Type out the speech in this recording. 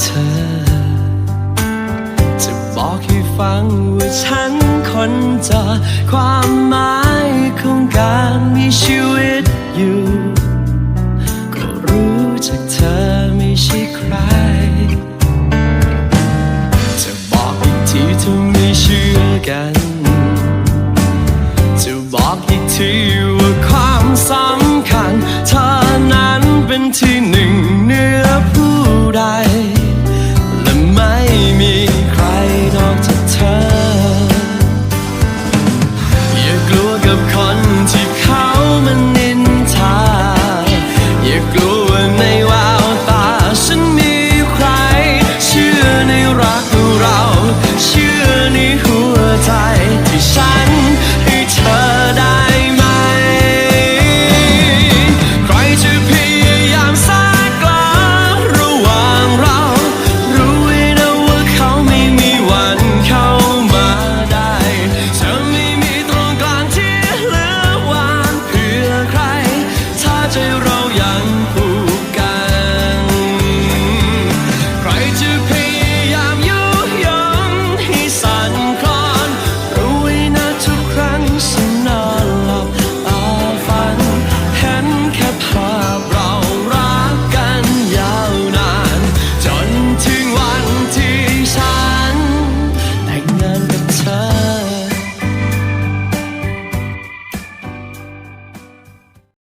เธอ จะบอกให้ฟังว่าฉันคนจะความหมายของการมีชีวิตอยู่ ก็รู้จากเธอไม่ใช่ใคร จะบอกอีกทีถ้าไม่เชื่อกัน จะบอกอีกที of color.